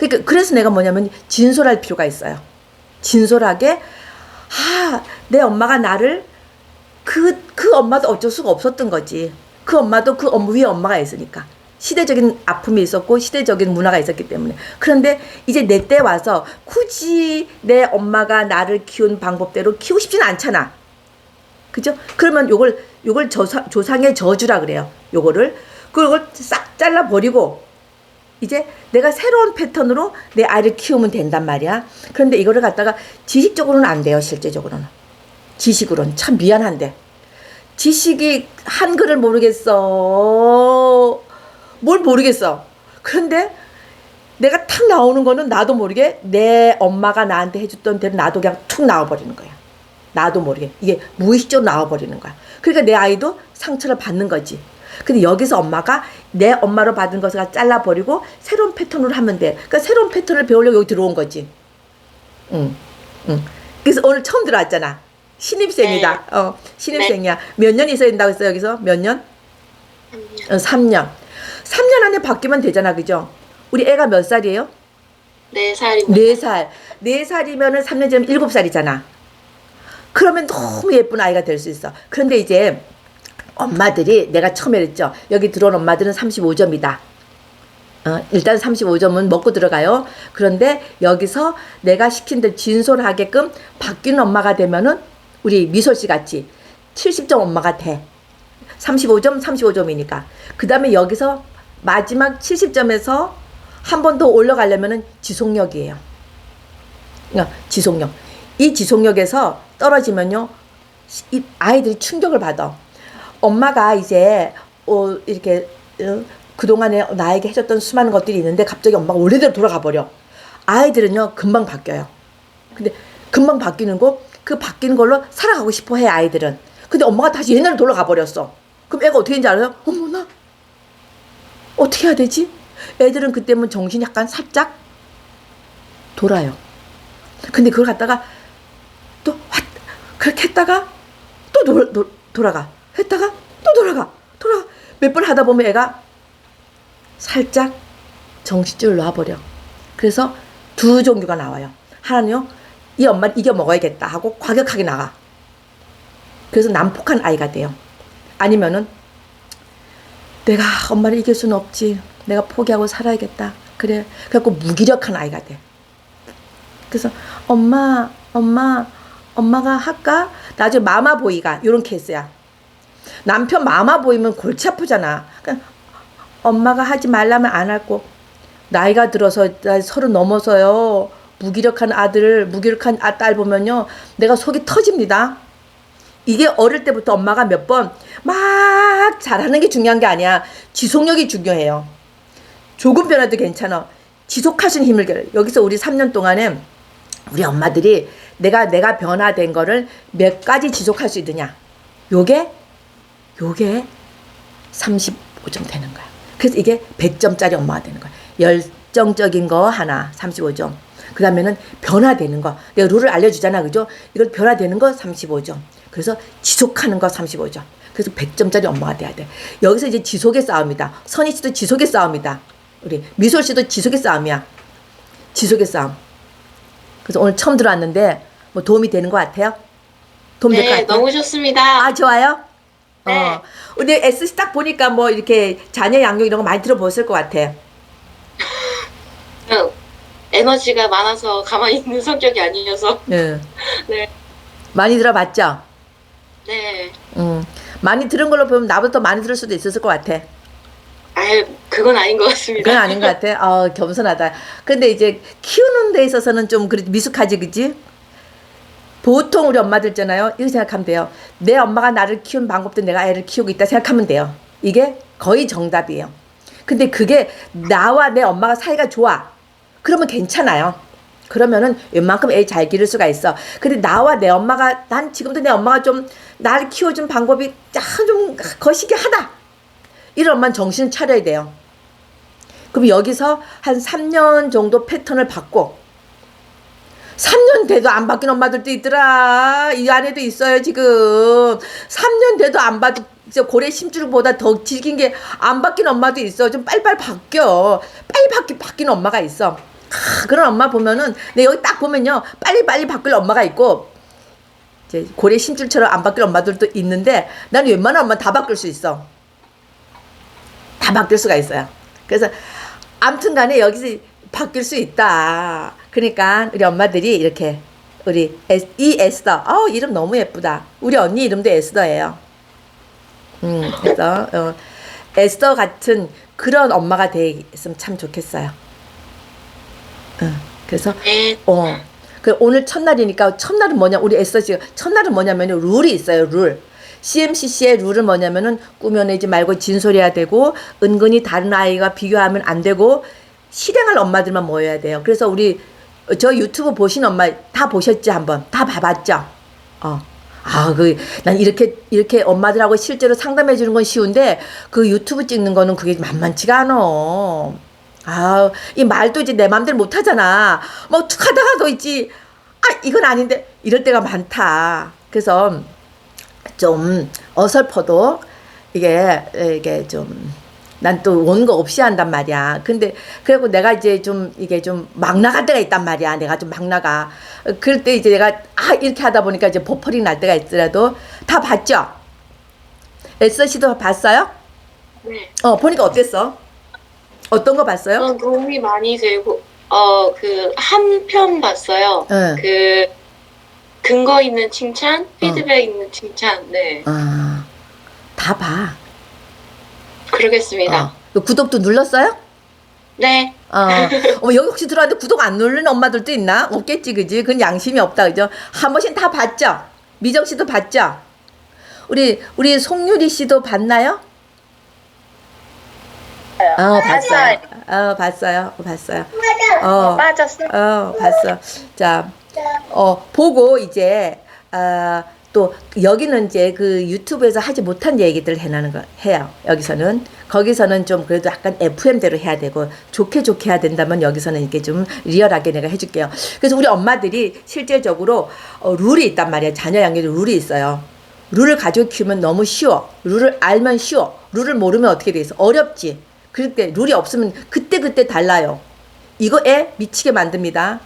그러니까 그래서 내가 뭐냐면 진솔할 필요가 있어요. 진솔하게 아, 내 엄마가 나를 그, 그 엄마도 어쩔 수가 없었던 거지. 그 엄마도 그 엄, 위에 엄마가 있으니까. 시대적인 아픔이 있었고, 시대적인 문화가 있었기 때문에. 그런데 이제 내 때 와서 굳이 내 엄마가 나를 키운 방법대로 키우고 싶지는 않잖아. 그죠? 그러면 요걸, 요걸 저사, 조상의 저주라 그래요. 요거를. 그걸 싹 잘라 버리고, 이제 내가 새로운 패턴으로 내 아이를 키우면 된단 말이야. 그런데 이거를 갖다가 지식적으로는 안 돼요, 실제적으로는. 지식으로는. 참 미안한데. 지식이 한글을 모르겠어. 뭘 모르겠어. 그런데 내가 탁 나오는 거는 나도 모르게 내 엄마가 나한테 해줬던 대로 나도 그냥 툭 나와버리는 거야. 나도 모르게. 이게 무의식적으로 나와버리는 거야. 그러니까 내 아이도 상처를 받는 거지 근데 여기서 엄마가 내 엄마로 받은 것을 잘라버리고 새로운 패턴으로 하면 돼 그러니까 새로운 패턴을 배우려고 여기 들어온 거지 응, 응. 그래서 오늘 처음 들어왔잖아 신입생이다. 어, 신입생이야. 몇 년 있어야 된다고 했어요, 여기서? 몇 년? 어, 3년. 3년 안에 바뀌면 되잖아, 그죠? 우리 애가 몇 살이에요? 네 살입니다. 4살. 4살이면은 3년 전면 7살이잖아. 그러면 너무 예쁜 아이가 될 수 있어. 그런데 이제 엄마들이 내가 처음에 그랬죠. 여기 들어온 엄마들은 35점이다. 어, 일단 35점은 먹고 들어가요. 그런데 여기서 내가 시킨 대로 진솔하게끔 바뀌는 엄마가 되면은 우리 미솔 씨 같이 70점 엄마가 돼. 35점, 35점이니까. 그 다음에 여기서 마지막 70점에서 한 번 더 올라가려면은 지속력이에요. 그러니까 지속력. 이 지속력에서 떨어지면요, 이 아이들이 충격을 받아. 엄마가 이제 어, 이렇게 어, 그동안에 나에게 해줬던 수많은 것들이 있는데 갑자기 엄마가 원래대로 돌아가 버려. 아이들은요 금방 바뀌어요. 근데 금방 바뀌는 거 그 바뀌는 걸로 살아가고 싶어 해 아이들은. 근데 엄마가 다시 옛날로 돌아가 버렸어. 그럼 애가 어떻게 되는지 알아요? 어머나 어떻게 해야 되지? 애들은 그때면 정신이 약간 살짝 돌아요. 근데 그걸 갖다가 또 왔, 그렇게 했다가 또 돌, 돌, 돌아가. 했다가 또 돌아가. 돌아가. 몇 번 하다 보면 애가 살짝 정신줄을 놔버려. 그래서 두 종류가 나와요. 하나는요, 이 엄마를 이겨 먹어야겠다 하고 과격하게 나가. 그래서 난폭한 아이가 돼요. 아니면은 내가 엄마를 이길 수는 없지. 내가 포기하고 살아야겠다. 그래. 그래갖고 무기력한 아이가 돼. 그래서 엄마, 엄마, 엄마가 할까? 나중에 마마보이가 이런 케이스야. 남편 마마 보이면 골치 아프잖아. 그러니까 엄마가 하지 말라면 안할 거. 나이가 들어서 나 서른 넘어서요. 무기력한 아들, 무기력한 아, 딸 보면요. 내가 속이 터집니다. 이게 어릴 때부터 엄마가 몇 번 막 잘하는 게 중요한 게 아니야. 지속력이 중요해요. 조금 변화도 괜찮아. 지속하신 힘을 기울여. 여기서 우리 3년 동안에 우리 엄마들이 내가 내가 변화된 거를 몇 가지 지속할 수 있느냐. 요게 요게 35점 되는 거야. 그래서 이게 100점짜리 엄마가 되는 거야. 열정적인 거 하나 35점. 그 다음에는 변화되는 거. 내가 룰을 알려주잖아. 그죠? 이걸 변화되는 거 35점. 그래서 지속하는 거 35점. 그래서 100점짜리 엄마가 돼야 돼. 여기서 이제 지속의 싸움이다. 선희 씨도 지속의 싸움이다. 우리 미솔 씨도 지속의 싸움이야. 지속의 싸움. 그래서 오늘 처음 들어왔는데 뭐 도움이 되는 것 같아요? 도움 될것네 같아요? 너무 좋습니다. 아 좋아요. 네. 어, 우리 S 씨 딱 보니까 뭐 이렇게 자녀 양육 이런 거 많이 들어보셨을 것 같아. 그냥 에너지가 많아서 가만히 있는 성격이 아니어서 예. 네. 많이 들어봤죠? 네. 음. 많이 들은 걸로 보면 나보다 더 많이 들을 수도 있었을 것 같아. 아유 그건 아닌 것 같습니다. 그건 아닌 것 같아. 어, 겸손하다. 근데 이제 키우는 데 있어서는 좀 그래 미숙하지, 그지? 보통 우리 엄마들 있잖아요. 이렇게 생각하면 돼요. 내 엄마가 나를 키운 방법도 내가 애를 키우고 있다 생각하면 돼요. 이게 거의 정답이에요. 근데 그게 나와 내 엄마가 사이가 좋아. 그러면 괜찮아요. 그러면은 웬만큼 애 잘 기를 수가 있어. 근데 나와 내 엄마가 난 지금도 내 엄마가 좀 나를 키워준 방법이 좀 거시기 하다. 이런 엄마는 정신을 차려야 돼요. 그럼 여기서 한 3년 정도 패턴을 바꿔. 3년 돼도 안 바뀐 엄마들도 있더라. 이 안에도 있어요, 지금. 3년 돼도 안저 고래 심줄보다 더 질긴 게 안 바뀐 엄마도 있어. 좀 빨리빨리 바뀌어. 빨리 바뀌, 바뀐 엄마가 있어. 아, 그런 엄마 보면은 내 여기 딱 보면요 빨리 빨리 바뀔 엄마가 있고 이제 고래 심줄처럼 안 바뀔 엄마들도 있는데 나는 웬만한 엄마 다 바뀔 수 있어. 다 바뀔 수가 있어요. 그래서 아무튼간에 여기서 바뀔 수 있다. 그러니까 우리 엄마들이 이렇게 우리 에스, 이 에스더, 어 이름 너무 예쁘다. 우리 언니 이름도 에스더예요. 음, 그래서 어, 에스더 같은 그런 엄마가 되었으면 참 좋겠어요. 응, 그래서 네. 어. 그 오늘 첫날이니까 첫날은 뭐냐? 우리 에스더 씨가 첫날은 뭐냐면요. 룰이 있어요. 룰. CMCC의 룰은 뭐냐면은 꾸며내지 말고 진솔해야 되고 은근히 다른 아이가 비교하면 안 되고 실행할 엄마들만 모여야 돼요. 그래서 우리 저 유튜브 보신 엄마 다 보셨죠 한번 다 봐봤죠. 어. 아, 그, 난 이렇게, 이렇게 엄마들하고 실제로 상담해 주는 건 쉬운데, 그 유튜브 찍는 거는 그게 만만치가 않아. 아, 이 말도 이제 내 맘대로 못 하잖아. 뭐, 툭 하다가 도 있지. 아, 이건 아닌데. 이럴 때가 많다. 그래서 좀 어설퍼도 이게, 이게 좀, 난 또 원고 없이 한단 말이야. 근데, 그리고 내가 이제 좀, 이게 좀 막 나갈 때가 있단 말이야. 내가 좀 막 나가. 어, 그럴 때 이제 내가, 아, 이렇게 하다 보니까 이제 버퍼링 날 때가 있더라도 다 봤죠? 에스 씨도 봤어요? 네. 어, 보니까 어땠어? 어떤 거 봤어요? 저는 도움이 많이 되고, 어, 그, 한 편 봤어요. 응. 그, 근거 있는 칭찬, 피드백 있는 칭찬, 네. 아, 다 봐. 그러겠습니다. 어. 너 구독도 눌렀어요? 네. 어. 어머, 여기 혹시 들어왔는데 구독 안 누르는 엄마들도 있나? 없겠지, 그지? 그건 양심이 없다, 그죠? 한 번씩 다 봤죠? 미정 씨도 봤죠? 우리, 우리 송유리 씨도 봤나요? 어, 봤어요. 어, 봤어요. 어, 봤어요. 어, 빠졌어. 어, 봤어. 자, 어, 보고 이제, 아, 또, 여기는 이제 그 유튜브에서 하지 못한 얘기들 해나는 거, 해요. 여기서는. 거기서는 좀 그래도 약간 FM대로 해야 되고, 좋게 좋게 해야 된다면 여기서는 이렇게 좀 리얼하게 내가 해줄게요. 그래서 우리 엄마들이 실제적으로 어, 룰이 있단 말이야. 자녀 양육에 룰이 있어요. 룰을 가지고 키우면 너무 쉬워. 룰을 알면 쉬워. 룰을 모르면 어떻게 돼 있어? 어렵지. 그럴 때 룰이 없으면 그때 그때 달라요. 이거에 미치게 만듭니다.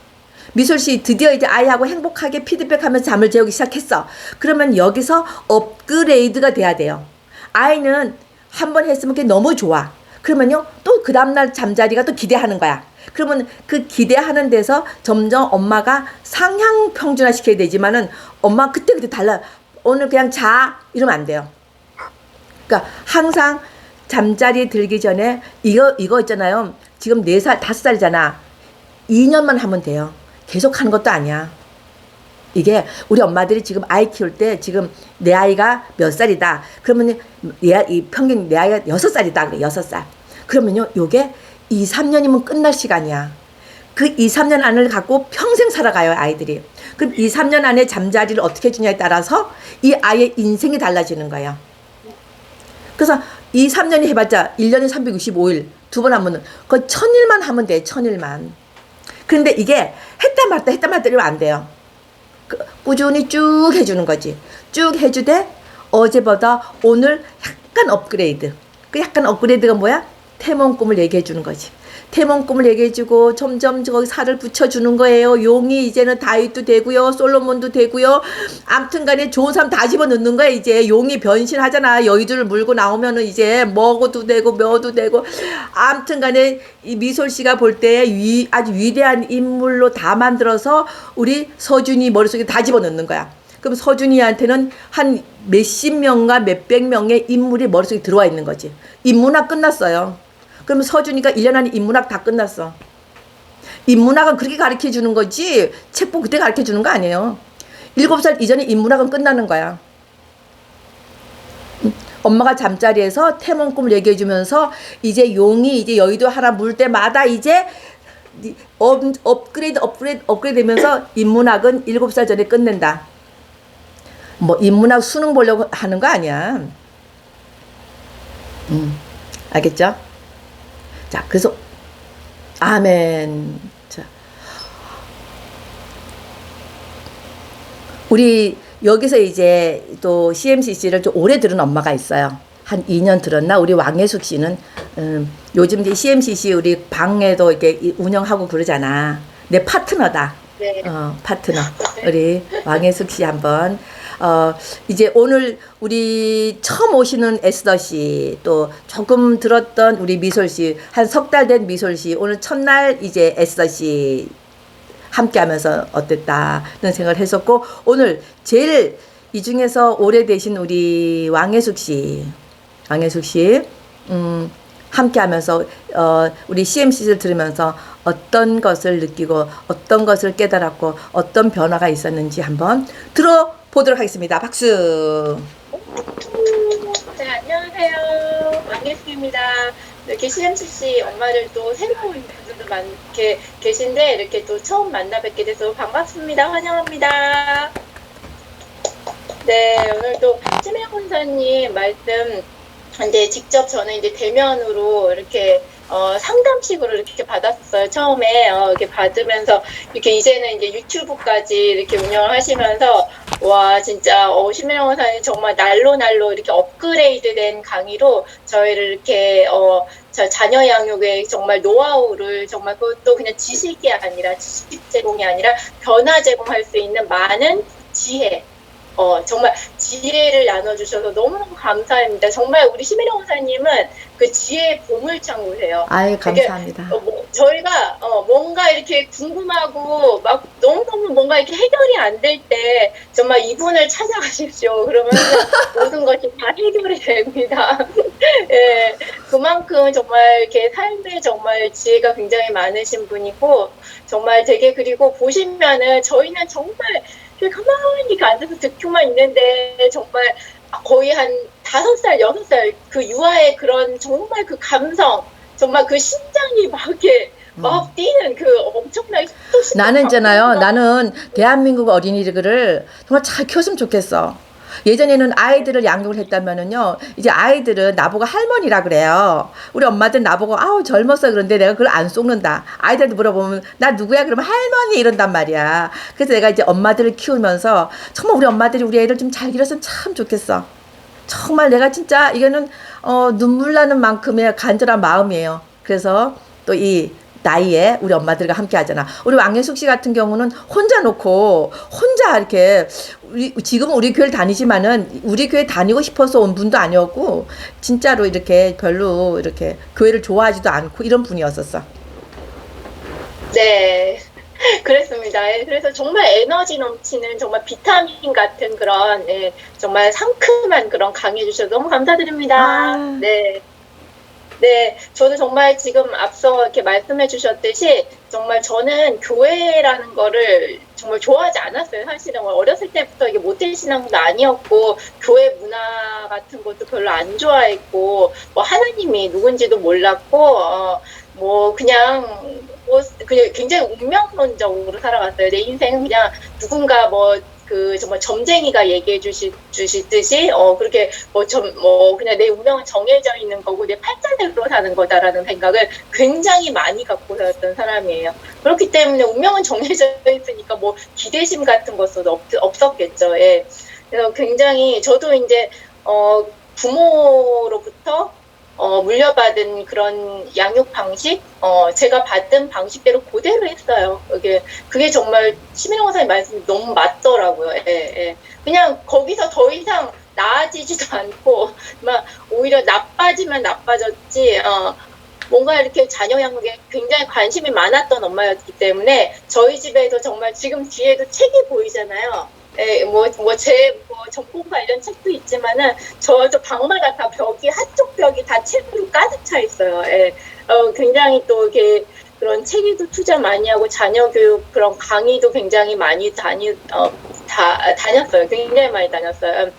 미솔 씨 드디어 이제 아이하고 행복하게 피드백하면서 잠을 재우기 시작했어. 그러면 여기서 업그레이드가 돼야 돼요. 아이는 한 번 했으면 그게 너무 좋아. 그러면요 또 그 다음날 잠자리가 또 기대하는 거야. 그러면 그 기대하는 데서 점점 엄마가 상향 평준화 시켜야 되지만은 엄마 그때 그때 달라. 오늘 그냥 자 이러면 안 돼요. 그러니까 항상 잠자리에 들기 전에 이거 이거 있잖아요. 지금 네살 다섯 살이잖아. 2년만 하면 돼요. 계속 하는 것도 아니야. 이게 우리 엄마들이 지금 아이 키울 때 지금 내 아이가 몇 살이다. 그러면 내 아이, 이 평균 내 아이가 여섯 살이다. 여섯 살. 그러면요 요게 2, 3년이면 끝날 시간이야. 그 2, 3년 안을 갖고 평생 살아가요 아이들이. 그럼 2, 3년 안에 잠자리를 어떻게 주냐에 따라서 이 아이의 인생이 달라지는 거야. 그래서 2, 3년이 해봤자 1년에 365일 두 번 하면은 거의 천일만 하면 돼 천일만. 그런데 이게 했다 말다 했다 말다 이러면 안 돼요. 그, 꾸준히 쭉 해주는 거지. 쭉 해주되 어제보다 오늘 약간 업그레이드. 그 약간 업그레이드가 뭐야? 태몽 꿈을 얘기해 주는 거지. 태몽 꿈을 얘기해 주고 점점 저기 살을 붙여주는 거예요. 용이 이제는 다윗도 되고요. 솔로몬도 되고요. 암튼 간에 좋은 사람 다 집어넣는 거야. 이제 용이 변신하잖아. 여의도를 물고 나오면은 이제 먹어도 되고 며도 되고 암튼 간에 이 미솔 씨가 볼 때 아주 위대한 인물로 다 만들어서 우리 서준이 머릿속에 다 집어넣는 거야. 그럼 서준이한테는 한 몇십 명과 몇백 명의 인물이 머릿속에 들어와 있는 거지. 인문학 끝났어요. 그럼 서준이가 1년 안에 인문학 다 끝났어. 인문학은 그렇게 가르쳐 주는 거지, 책 보고 그때 가르쳐 주는 거 아니에요. 7살 이전에 인문학은 끝나는 거야. 음, 엄마가 잠자리에서 태몽 꿈을 얘기해 주면서 이제 용이 이제 여의도 하나 물 때마다 이제 업, 업그레이드 업그레이드 업그레이드 되면서 인문학은 7살 전에 끝낸다. 뭐 인문학 수능 보려고 하는 거 아니야. 음. 알겠죠? 자, 그래서 아멘. 자. 우리 여기서 이제 또 CMCC를 좀 오래 들은 엄마가 있어요. 한 2년 들었나? 우리 왕예숙 씨는 음, 요즘 이제 CMCC 우리 방에도 이렇게 이- 운영하고 그러잖아. 내 파트너다. 네. 어, 파트너. 우리 왕혜숙 씨 한번. 어, 이제 오늘 우리 처음 오시는 에스더 씨, 또 조금 들었던 우리 미솔 씨, 한 석 달 된 미솔 씨, 오늘 첫날 이제 에스더 씨 함께 하면서 어땠다는 생각을 했었고, 오늘 제일 이 중에서 오래되신 우리 왕혜숙 씨, 왕혜숙 씨, 음, 함께 하면서, 어, 우리 CMC를 들으면서 어떤 것을 느끼고, 어떤 것을 깨달았고, 어떤 변화가 있었는지 한번 들어 보도록 하겠습니다. 박수! 네, 안녕하세요. 왕예수입니다. 이렇게 CMCC 엄마들도 새로운 분들도 많게 계신데 이렇게 또 처음 만나 뵙게 돼서 반갑습니다. 환영합니다. 네, 오늘도 최명 권사님 말씀 이제 직접 저는 이제 대면으로 이렇게 어, 상담식으로 이렇게 받았어요. 처음에 어, 이렇게 받으면서 이렇게 이제는 이제 유튜브까지 이렇게 운영을 하시면서 와 진짜 어, 신민영 원사님 정말 날로 날로 이렇게 업그레이드된 강의로 저희를 이렇게 어, 저 자녀 양육의 정말 노하우를 정말 그것도 그냥 지식이 아니라 지식 제공이 아니라 변화 제공할 수 있는 많은 지혜 어, 정말 지혜를 나눠주셔서 너무너무 감사합니다. 정말 우리 심혜령 원사님은 그 지혜의 보물창고세요. 아유, 감사합니다. 어, 뭐, 저희가 어, 뭔가 이렇게 궁금하고 막 너무너무 뭔가 이렇게 해결이 안 될 때 정말 이분을 찾아가십시오. 그러면 모든 것이 다 해결이 됩니다. 예, 그만큼 정말 이렇게 삶에 정말 지혜가 굉장히 많으신 분이고 정말 되게 그리고 보시면은 저희는 정말 가만히 이렇게 앉아서 듣고만 있는데 정말 거의 한 다섯 살, 여섯 살 그 유아의 그런 정말 그 감성, 정말 그 심장이 막 이렇게 막 뛰는 그 엄청나게 음. 나는 있잖아요. 나는 대한민국 어린이들을 정말 잘 키웠으면 좋겠어. 예전에는 아이들을 양육을 했다면은요, 이제 아이들은 나보고 할머니라 그래요. 우리 엄마들 나보고 아우 젊었어 그런데 내가 그걸 안 속는다. 아이들한테 물어보면 나 누구야 그러면 할머니 이런단 말이야. 그래서 내가 이제 엄마들을 키우면서 정말 우리 엄마들이 우리 애를 좀잘 기렸으면 참 좋겠어. 정말 내가 진짜 이거는 어, 눈물 나는 만큼의 간절한 마음이에요. 그래서 또이 나이에 우리 엄마들과 함께 하잖아. 우리 왕현숙 씨 같은 경우는 혼자 놓고 혼자 이렇게 우리 지금은 우리 교회를 다니지만은 우리 교회 다니고 싶어서 온 분도 아니었고 진짜로 이렇게 별로 이렇게 교회를 좋아하지도 않고 이런 분이었었어. 네. 그랬습니다. 예, 그래서 정말 에너지 넘치는 정말 비타민 같은 그런 예, 정말 상큼한 그런 강의 해주셔서 너무 감사드립니다. 아. 네. 네, 저도 정말 지금 앞서 이렇게 말씀해 주셨듯이 정말 저는 교회라는 거를 정말 좋아하지 않았어요. 사실은 어렸을 때부터 이게 모태 신앙도 아니었고 교회 문화 같은 것도 별로 안 좋아했고 뭐 하나님이 누군지도 몰랐고 어, 뭐 그냥 뭐 그냥 굉장히 운명론적으로 살아갔어요. 내 인생은 그냥 누군가 뭐 그 정말 점쟁이가 얘기해 주시, 주시듯이 어 그렇게 뭐점뭐 그냥 내 운명은 정해져 있는 거고 내 팔자대로 사는 거다라는 생각을 굉장히 많이 갖고 살았던 사람이에요. 그렇기 때문에 운명은 정해져 있으니까 뭐 기대심 같은 것도 없, 없었겠죠. 예. 그래서 굉장히 저도 이제 어 부모로부터 어, 물려받은 그런 양육 방식, 어, 제가 받은 방식대로 그대로 했어요. 그게, 그게 정말 시민영 원사님 말씀이 너무 맞더라고요. 예, 예. 그냥 거기서 더 이상 나아지지도 않고, 막, 오히려 나빠지면 나빠졌지, 어, 뭔가 이렇게 자녀 양육에 굉장히 관심이 많았던 엄마였기 때문에 저희 집에서 정말 지금 뒤에도 책이 보이잖아요. 예, 뭐, 뭐, 제, 뭐, 전공 관련 책도 있지만은, 저, 저 방마다 다 벽이, 한쪽 벽이 다 책으로 가득 차 있어요. 예. 어, 굉장히 또 이렇게, 그런 책에도 투자 많이 하고, 자녀 교육, 그런 강의도 굉장히 많이 다니, 어, 다, 다녔어요. 굉장히 많이 다녔어요.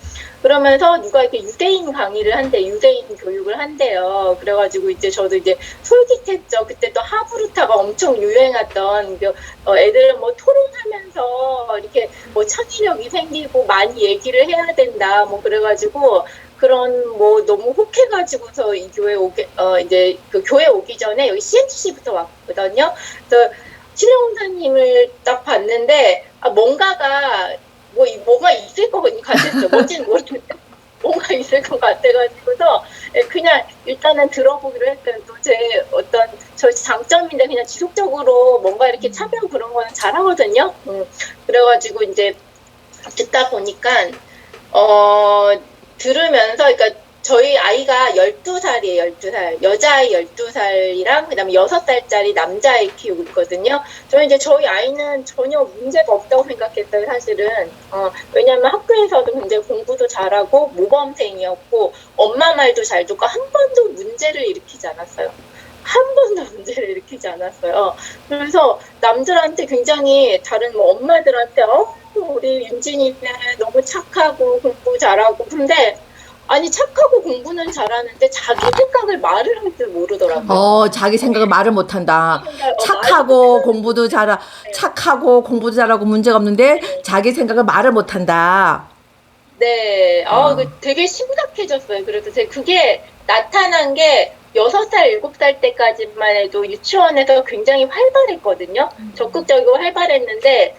그러면서 누가 이렇게 유대인 강의를 한대, 유대인 교육을 한대요. 그래가지고 이제 저도 이제 솔깃했죠. 그때 또 하브루타가 엄청 유행했던, 그, 어, 애들은 뭐 토론하면서 이렇게 뭐 창의력이 생기고 많이 얘기를 해야 된다. 뭐 그래가지고 그런 뭐 너무 혹해가지고서 이 교회 오기, 어, 이제 그 교회 오기 전에 여기 CMC부터 왔거든요. 그래서 신영사님을 딱 봤는데 아, 뭔가가 뭐 이- 뭐가 있을 것 같았죠. 뭔지는 모르겠는데 뭔가 있을 것 같아가지고서 예, 그냥 일단은 들어보기로 했어요. 또제 어떤 저 장점인데 그냥 지속적으로 뭔가 이렇게 참여 그런 거는 잘하거든요. 음, 그래가지고 이제 듣다 보니까 어 들으면서 그러니까 저희 아이가 12살이에요, 12살. 여자아이 12살이랑 그 다음에 6살짜리 남자아이 키우고 있거든요. 저는 이제 저희 아이는 전혀 문제가 없다고 생각했어요, 사실은. 어, 왜냐면 학교에서도 굉장히 공부도 잘하고 모범생이었고 엄마 말도 잘 듣고 한 번도 문제를 일으키지 않았어요. 한 번도 문제를 일으키지 않았어요. 그래서 남들한테 굉장히 다른 뭐 엄마들한테 어 우리 윤진이는 너무 착하고 공부 잘하고 근데 아니 착하고 공부는 잘하는데 자기 생각을 말을 할 줄 모르더라고요. 어, 자기 생각을 말을 못한다. 어, 착하고 공부도 잘하, 착하고 공부도 잘하고 문제가 없는데 자기 생각을 말을 못한다. 네, 아, 어. 그 되게 심각해졌어요. 그래서 제가 그게 나타난 게 여섯 살 일곱 살 때까지만 해도 유치원에서 굉장히 활발했거든요. 적극적이고 활발했는데,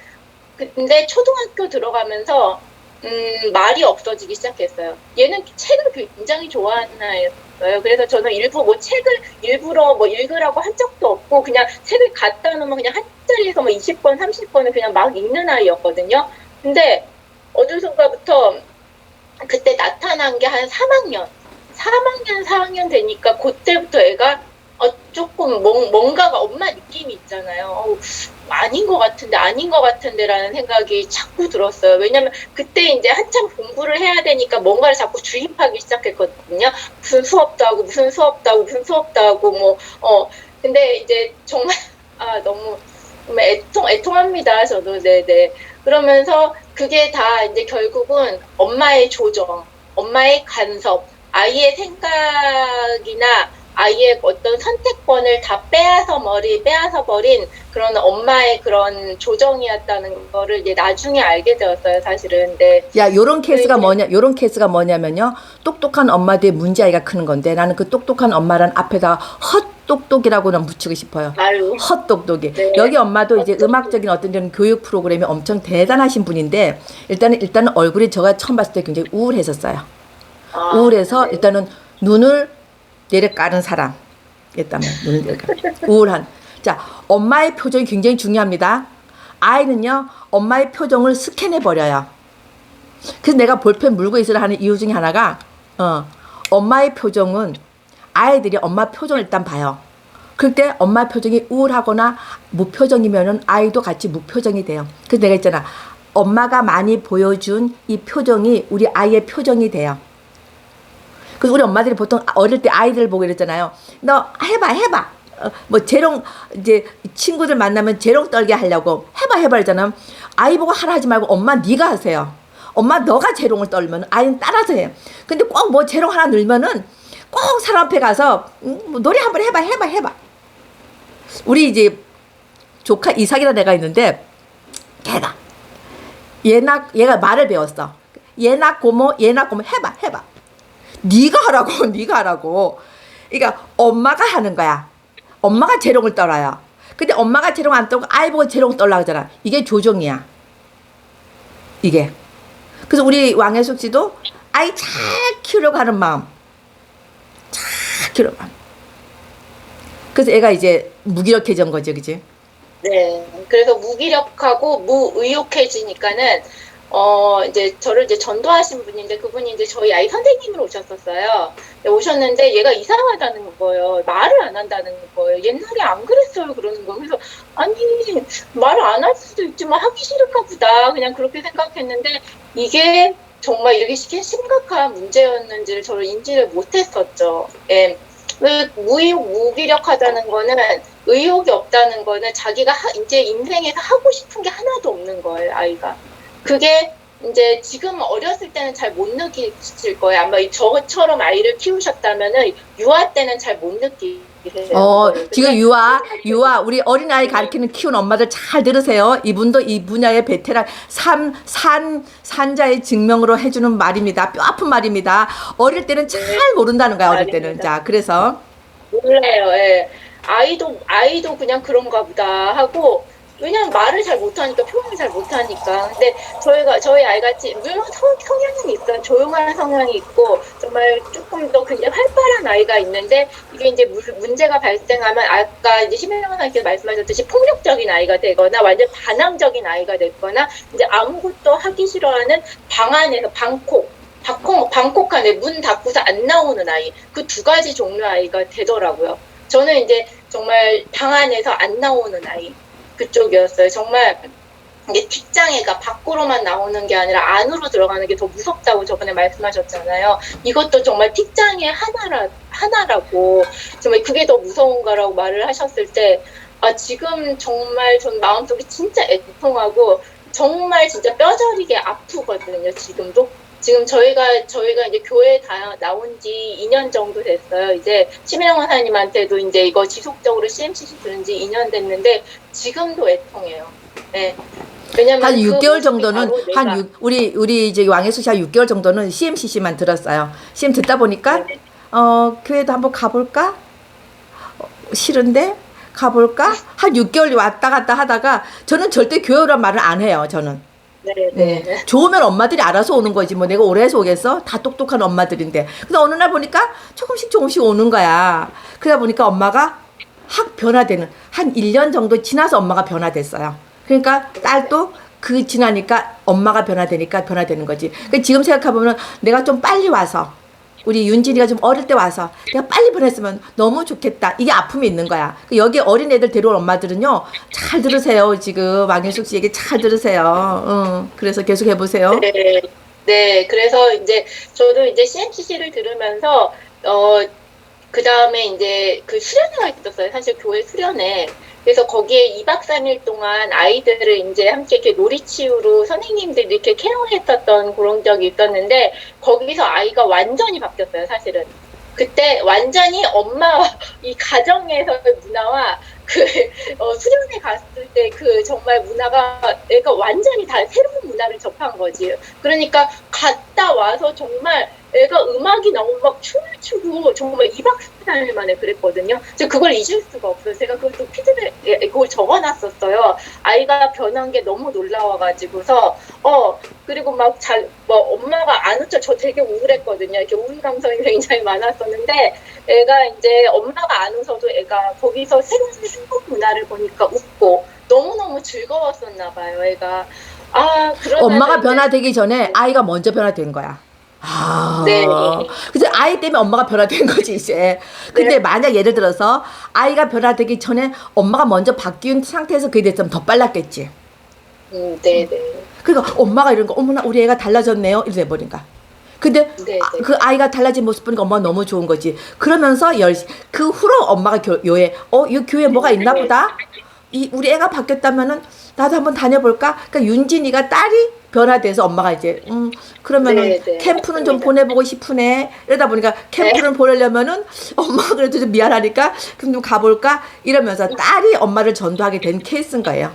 근데 초등학교 들어가면서, 음, 말이 없어지기 시작했어요. 얘는 책을 굉장히 좋아하는 아이였어요. 그래서 저는 일부 뭐 책을 일부러 뭐 읽으라고 한 적도 없고, 그냥 책을 갖다 놓으면 그냥 한 자리에서 뭐 20권, 30권을 그냥 막 읽는 아이였거든요. 근데 어느 순간부터 그때 나타난 게 한 3학년, 3학년, 4학년 되니까 그때부터 애가 어, 조금 뭔, 뭔가가 엄마 느낌이 있잖아요. 어우, 아닌 것 같은데, 아닌 것 같은데라는 생각이 자꾸 들었어요. 왜냐면 그때 이제 한참 공부를 해야 되니까 뭔가를 자꾸 주입하기 시작했거든요. 무슨 수업도 하고, 무슨 수업도 하고, 무슨 수업도 하고, 뭐, 어, 근데 이제 정말, 아, 너무, 정말 애통, 애통합니다. 저도, 네네. 그러면서 그게 다 이제 결국은 엄마의 조정, 엄마의 간섭, 아이의 생각이나 아이의 어떤 선택권을 다 빼앗아 머리 빼앗아 버린 그런 엄마의 그런 조정이었다는 거를 이제 나중에 알게 되었어요 사실은 근데 야, 요런 케이스가 네. 뭐냐, 요런 케이스가 뭐냐면요. 똑똑한 엄마들의 문제아이가 크는 건데 나는 그 똑똑한 엄마란 앞에다 헛 똑똑이라고는 붙이고 싶어요. 말로 헛똑똑이. 네. 여기 엄마도 이제. 음악적인 어떤 이런 교육 프로그램이 엄청 대단하신 분인데 일단은 일단은 얼굴이 제가 처음 봤을 때 굉장히 우울했었어요. 아, 우울해서 네. 일단은 눈을 내려 까는 사람. 였다면 눈을 내려 까 우울한. 자, 엄마의 표정이 굉장히 중요합니다. 아이는요, 엄마의 표정을 스캔해 버려요. 그래서 내가 볼펜 물고 있으라 하는 이유 중에 하나가 어, 엄마의 표정은 아이들이 엄마 표정을 일단 봐요. 그럴 때 엄마 표정이 우울하거나 무표정이면은 아이도 같이 무표정이 돼요. 그래서 내가 있잖아. 엄마가 많이 보여준 이 표정이 우리 아이의 표정이 돼요. 그래서 우리 엄마들이 보통 어릴 때 아이들 보고 이랬잖아요. 너 해봐, 해봐. 어, 뭐 재롱 이제 친구들 만나면 재롱 떨게 하려고 해봐, 해봐 이러잖아. 아이 보고 하라 하지 말고 엄마 네가 하세요. 엄마 너가 재롱을 떨면 아이는 따라서 해요. 근데 꼭 뭐 재롱 하나 늘면은 꼭 사람 앞에 가서 음, 뭐 노래 한번 해봐, 해봐, 해봐. 우리 이제 조카 이삭이라는 애가 있는데 걔가 얘나 얘가 말을 배웠어. 얘나 고모 얘나 고모 해봐 해봐. 네가 하라고 네가 하라고. 그러니까 엄마가 하는 거야. 엄마가 재롱을 떨어요. 근데 엄마가 재롱 안 떨고 아이 보고 재롱 떨라 그러잖아. 이게 조종이야. 이게. 그래서 우리 왕혜숙 씨도 아이 잘 키우려고 하는 마음. 잘 키우려고 마음. 그래서 애가 이제 무기력해진 거죠, 그지? 네. 그래서 무기력하고 무의욕해지니까는 어 이제 저를 이제 전도하신 분인데 그분이 이제 저희 아이 선생님으로 오셨었어요. 오셨는데 얘가 이상하다는 거예요. 말을 안 한다는 거예요. 옛날에 안 그랬어요 그러는 거예요. 그래서 아니 말을 안 할 수도 있지만 하기 싫을까 보다 그냥 그렇게 생각했는데 이게 정말 이렇게 시- 심각한 문제였는지를 저를 인지를 못했었죠. 예. 그 무의욕 무기력하다는 거는 의욕이 없다는 거는 자기가 하- 이제 인생에서 하고 싶은 게 하나도 없는 거예요, 아이가. 그게 이제 지금 어렸을 때는 잘 못 느끼실 거예요. 아마 저처럼 아이를 키우셨다면은 유아 때는 잘 못 느끼세요. 어. 지금 유아, 유아, 우리 어린아이 가르치는 키우는 엄마들 잘 들으세요. 이분도 이 분야의 베테랑, 산, 산, 산자의 증명으로 해주는 말입니다. 뼈 아픈 말입니다. 어릴 때는 잘 모른다는 거야, 어릴 때는. 자, 그래서. 몰라요. 예. 아이도 아이도 그냥 그런가 보다 하고 왜냐면 말을 잘 못하니까 표현을 잘 못하니까. 근데 저희가 저희 아이가 지- 물론 성, 성향은 있어요 조용한 성향이 있고 정말 조금 더 굉장히 활발한 아이가 있는데 이게 이제 무- 문제가 발생하면 아까 이제 심혜영 선생님께서 말씀하셨듯이 폭력적인 아이가 되거나 완전 반항적인 아이가 됐거나 이제 아무것도 하기 싫어하는 방 안에서 방콕 방콕 방콕 안에 문 닫고서 안 나오는 아이. 그 두 가지 종류 아이가 되더라고요. 저는 이제 정말 방 안에서 안 나오는 아이 그쪽이었어요. 정말 이게 뒷장애가 밖으로만 나오는 게 아니라 안으로 들어가는 게 더 무섭다고 저번에 말씀하셨잖아요. 이것도 정말 틱장애 하나라 하나라고 정말 그게 더 무서운 거라고 말을 하셨을 때 아 지금 정말 전 마음속이 진짜 애통하고 정말 진짜 뼈저리게 아프거든요. 지금도 지금 저희가 저희가 이제 교회 다 나온 지 2년 정도 됐어요. 이제 심혜영 원사님한테도 이제 이거 지속적으로 CMCC 들은 지 2년 됐는데 지금도 애통해요. 네. 왜냐면 한 그 6개월 모습이 정도는 한 6, 우리 우리 이제 왕혜수 씨한 6개월 정도는 CMCC만 들었어요. CM 듣다 보니까 네. 어 교회도 한번 가볼까? 어, 싫은데 가볼까? 한 6개월 왔다 갔다 하다가 저는 절대 교회란 말을 안 해요. 저는. 네, 네. 네. 좋으면 엄마들이 알아서 오는 거지. 뭐 내가 오래 해서 오겠어? 다 똑똑한 엄마들인데. 근데 어느 날 보니까 조금씩 조금씩 오는 거야. 그러다 보니까 엄마가 확 변화되는 한 1년 정도 지나서 엄마가 변화됐어요. 그러니까 딸도 그 지나니까 엄마가 변화되니까 변화되는 거지. 그러니까 지금 생각해보면 내가 좀 빨리 와서 우리 윤진이가 좀 어릴 때 와서 내가 빨리 보냈으면 너무 좋겠다. 이게 아픔이 있는 거야. 그 여기 어린 애들 데려온 엄마들은요, 잘 들으세요. 지금 왕현숙 씨 얘기 잘 들으세요. 응. 그래서 계속 해보세요. 네, 네. 그래서 이제 저도 이제 CMCC를 들으면서 어 그 다음에 이제 그 수련회가 있었어요. 사실 교회 수련회. 그래서 거기에 2박 3일 동안 아이들을 이제 함께 이렇게 놀이치유로 선생님들이 이렇게 케어했었던 그런 적이 있었는데 거기서 아이가 완전히 바뀌었어요. 사실은. 그때 완전히 엄마 이 가정에서의 문화와 그 어, 수련회 갔을 때 그 정말 문화가 애가 완전히 다 새로운 문화를 접한 거지. 그러니까 갔다 와서 정말 애가 음악이 나오면 막 춤을 추고 정말 2박 3일 만에 그랬거든요. 제가 그걸 잊을 수가 없어요. 제가 그것도 피드백에 그걸 적어놨었어요. 아이가 변한 게 너무 놀라워가지고서 어 그리고 막 잘 뭐 엄마가 안 웃죠. 저 되게 우울했거든요. 이렇게 우울 감성이 굉장히 많았었는데 애가 이제 엄마가 안 웃어도 애가 거기서 새로운 한국 문화를 보니까 웃고 너무너무 즐거웠었나 봐요, 애가. 아, 엄마가 변화되기 전에 아이가 먼저 변화된 거야. 아, 네. 그래서 아이 때문에 엄마가 변화된 거지 이제. 근데 네. 만약 예를 들어서 아이가 변화되기 전에 엄마가 먼저 바뀐 상태에서 그게 됐으면 더 빨랐겠지. 음, 네, 네. 그러니까 엄마가 이런 거 어머나 우리 애가 달라졌네요 이래 버린가. 근데 네, 아, 네. 그 아이가 달라진 모습 보니까 엄마가 너무 좋은 거지. 그러면서 열, 그 후로 엄마가 교, 요에 어, 이 교회 뭐가 있나 보다. 이 우리 애가 바뀌었다면은 나도 한번 다녀볼까. 그러니까 윤진이가 딸이 변화돼서 엄마가 이제 음 그러면은 네, 네, 캠프는 좀 맞습니다. 보내보고 싶으네. 이러다 보니까 캠프는 보내려면은 엄마가 그래도 좀 미안하니까 그럼 좀 가볼까 이러면서 딸이 엄마를 전도하게 된 케이스인 거예요.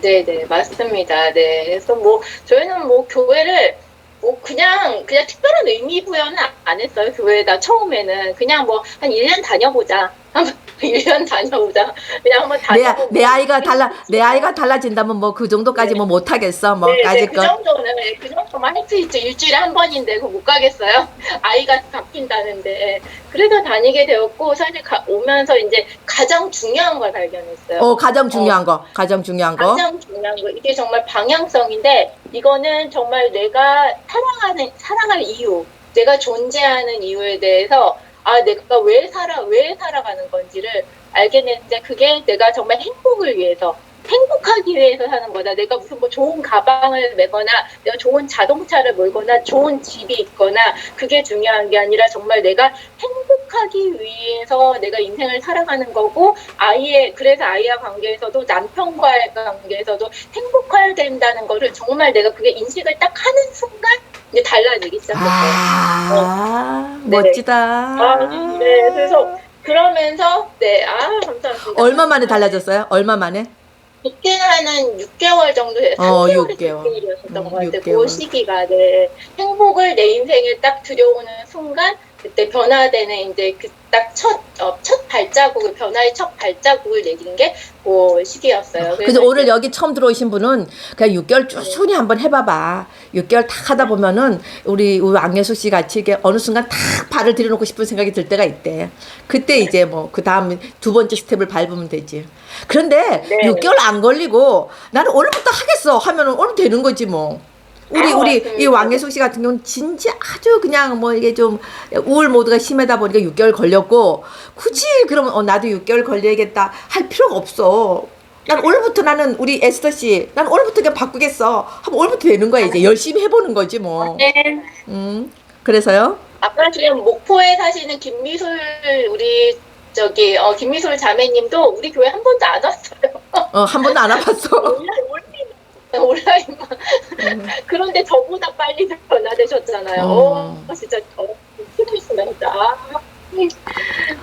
네, 네, 맞습니다. 네. 그래서 뭐, 저희는 뭐, 교회를, 뭐, 그냥, 그냥 특별한 의미 부여는 안 했어요, 교회에다, 처음에는. 그냥 뭐, 한 1년 다녀보자. 한번 1년 다녀보자. 그냥 한번 내, 다녀보고. 내 아이가 달라 내 아이가 달라진다면 뭐 그 정도까지 뭐 못하겠어 뭐 네, 네, 까짓 그 것. 정도는, 네, 그 정도만 할 수 있죠. 일주일에 한 번인데, 그거 못 가겠어요? 아이가 바뀐다는데. 예. 그래서 다니게 되었고, 사실 가- 오면서 이제 가장 중요한 걸 발견했어요. 어 가장 중요한 거 가장 중요한 거. 가장 중요한 거 이게 정말 방향성인데 이거는 정말 내가 사랑하는 사랑할 이유, 내가 존재하는 이유에 대해서 아 내가 왜 살아 왜 살아가는 건지를 알게 됐는데 그게 내가 정말 행복을 위해서 행복하기 위해서 사는 거다. 내가 무슨 뭐 좋은 가방을 메거나 내가 좋은 자동차를 몰거나 좋은 집이 있거나 그게 중요한 게 아니라 정말 내가 행복하기 위해서 내가 인생을 살아가는 거고 아이의 그래서 아이와 관계에서도 남편과의 관계에서도 행복해야 된다는 거를 정말 내가 그게 인식을 딱 하는 순간 이제 달라지기 시작했어요. 아 네. 멋지다. 아, 네, 그래서 그러면서 네, 아 감사합니다. 얼마 만에 달라졌어요? 얼마 만에? 그때는 6개월 정도 돼요. 어, 3개월이 육 개월. 일이었었던 음, 것 같아요. 개월. 그 시기가 네. 행복을 내 인생에 딱 들여오는 순간 그때 변화되는 이제 그딱첫 어, 첫 발자국을 변화의 첫 발자국을 내린 게 그 시기였어요. 그래서 오늘 여기 처음 들어오신 분은 그냥 6개월 꾸준히 한번 해봐봐. 6개월 딱 하다 보면은 우리 우리 왕예숙 씨 같이 이게 어느 순간 탁 발을 들여놓고 싶은 생각이 들 때가 있대. 그때 이제 뭐 그 다음 두 번째 스텝을 밟으면 되지. 그런데 네. 6개월 안 걸리고 나는 오늘부터 하겠어 하면은 오늘 되는 거지 뭐. 우리 아, 우리 맞습니다. 이 왕예숙 씨 같은 경우는 진짜 아주 그냥 뭐 이게 좀 우울 모드가 심하다 보니까 6개월 걸렸고 굳이 그러면 어 나도 6개월 걸려야겠다 할 필요가 없어. 난 오늘부터 나는 우리 에스터 씨, 난 오늘부터 그냥 바꾸겠어. 하면 오늘부터 되는 거야 이제 열심히 해보는 거지 뭐. 네. 음 그래서요. 아까 지금 목포에 사시는 김미술 우리 저기 어, 김미술 자매님도 우리 교회 한 번도 안 왔어요. 어 한 번도 안 와봤어. 온라인 온라인만 그런데 저보다 빨리 변화되셨잖아요. 어. 어, 진짜 어, 힘드시다.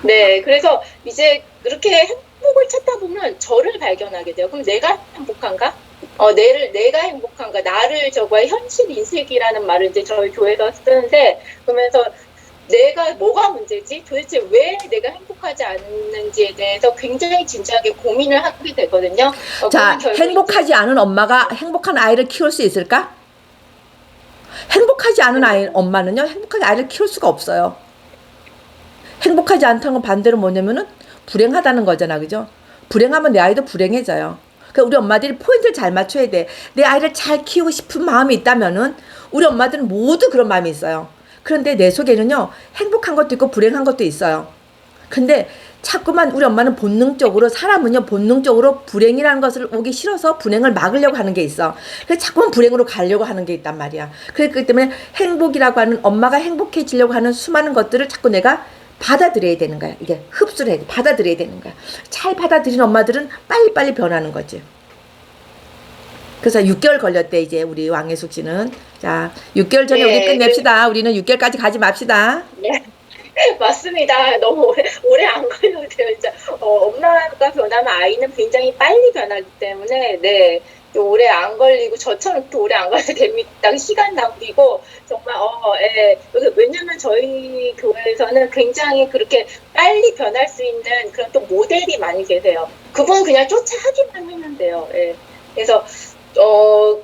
네, 그래서 이제 그렇게 행복을 찾다 보면 저를 발견하게 돼요. 그럼 내가 행복한가? 어, 내를 내가 행복한가? 나를 저거의 현실 인식이라는 말을 이제 저희 교회에서 쓰는데 그러면서 내가 뭐가 문제지? 도대체 왜 내가 행복하지 않는지에 대해서 굉장히 진지하게 고민을 하게 되거든요. 어, 자 행복하지 않은 엄마가 행복한 아이를 키울 수 있을까? 행복하지 않은 아이 엄마는요 행복하게 아이를 키울 수가 없어요. 행복하지 않다는 건 반대로 뭐냐면은 불행하다는 거잖아, 그죠? 불행하면 내 아이도 불행해져요. 그러니까 우리 엄마들이 포인트를 잘 맞춰야 돼. 내 아이를 잘 키우고 싶은 마음이 있다면은 우리 엄마들은 모두 그런 마음이 있어요. 그런데 내 속에는요 행복한 것도 있고 불행한 것도 있어요. 근데 자꾸만 우리 엄마는 본능적으로 사람은요 본능적으로 불행이라는 것을 오기 싫어서 불행을 막으려고 하는 게 있어. 그래서 자꾸만 불행으로 가려고 하는 게 있단 말이야. 그렇기 때문에 행복이라고 하는 엄마가 행복해지려고 하는 수많은 것들을 자꾸 내가 받아들여야 되는 거야. 이게 흡수를 해야 돼. 받아들여야 되는 거야. 잘 받아들인 엄마들은 빨리빨리 변하는 거지. 그래서 6개월 걸렸대 이제 우리 왕예숙 씨는. 자, 6개월 전에 우리 네, 끝냅시다. 우리는 6개월까지 가지 맙시다. 맞습니다. 너무 오래, 오래 안 걸려도 돼요. 진짜 어, 엄마가 변하면 아이는 굉장히 빨리 변하기 때문에 네. 또 오래 안 걸리고 저처럼 또 오래 안 걸려도 됩니다. 시간 낭비고 정말 어, 예. 그- 왜냐면 저희 교회에서는 굉장히 그렇게 빨리 변할 수 있는 그런 또 모델이 많이 계세요. 그분 그냥 쫓아하기만 하면 돼요. 예. 그래서 어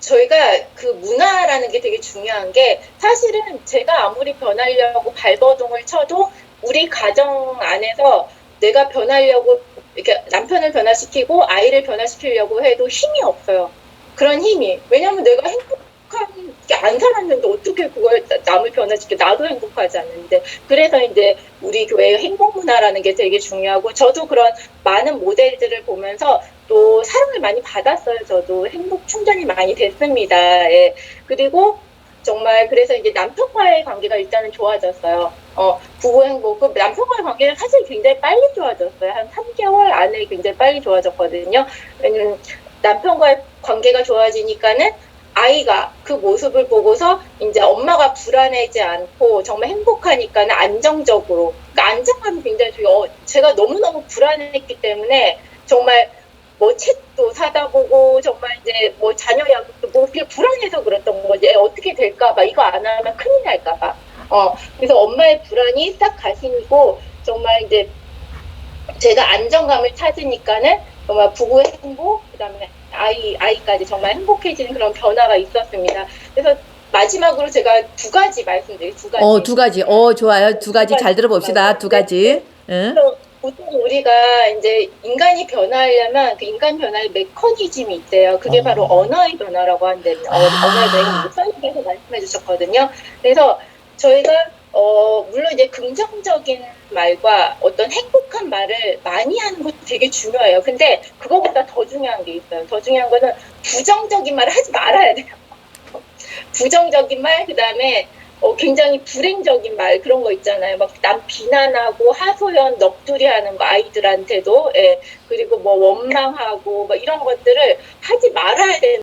저희가 그 문화라는 게 되게 중요한 게 사실은 제가 아무리 변하려고 발버둥을 쳐도 우리 가정 안에서 내가 변하려고 이렇게 남편을 변화시키고 아이를 변화시키려고 해도 힘이 없어요. 그런 힘이. 왜냐면 내가 행복한 게 안 살았는데 어떻게 그걸 남을 변화시켜 나도 행복하지 않는데 그래서 이제 우리 교회의 행복 문화라는 게 되게 중요하고 저도 그런 많은 모델들을 보면서 또 사랑을 많이 받았어요. 저도 행복 충전이 많이 됐습니다. 예. 그리고 정말 그래서 이제 남편과의 관계가 일단은 좋아졌어요. 어, 부부 행복. 그 남편과의 관계는 사실 굉장히 빨리 좋아졌어요. 한 3개월 안에 굉장히 빨리 좋아졌거든요. 왜냐면 남편과의 관계가 좋아지니까는 아이가 그 모습을 보고서 이제 엄마가 불안해지 않고 정말 행복하니까는 안정적으로. 그러니까 안정감이 굉장히 중요해요. 어, 제가 너무 너무 불안했기 때문에 정말 뭐 책도 사다 보고 정말 이제 뭐 자녀 양육도 뭐 그냥 불안해서 그랬던 거지 애 어떻게 될까 봐 이거 안 하면 큰일 날까 봐 어 그래서 엄마의 불안이 싹 가시고 정말 이제 제가 안정감을 찾으니까는 정말 부부의 행복 그다음에 아이 아이까지 정말 행복해지는 그런 변화가 있었습니다 그래서 마지막으로 제가 두 가지 말씀드릴게요 두 가지 어, 두 가지. 어, 좋아요. 두 가지 잘 들어봅시다. 두 가지. 응? 보통 우리가 이제 인간이 변화하려면 그 인간 변화의 메커니즘이 있대요. 그게 어. 바로 언어의 변화라고 한대요. 어, 아. 언어의 변화 목사님께서 말씀해 주셨거든요. 그래서 저희가 어, 물론 이제 긍정적인 말과 어떤 행복한 말을 많이 하는 것도 되게 중요해요. 근데 그거보다 더 중요한 게 있어요. 더 중요한 거는 부정적인 말을 하지 말아야 돼요. 부정적인 말, 그 다음에 어, 굉장히 불행적인 말 그런 거 있잖아요. 막 남 비난하고 하소연 넋두리하는 거 아이들한테도 예. 그리고 뭐 원망하고 뭐 이런 것들을 하지 말아야 되는.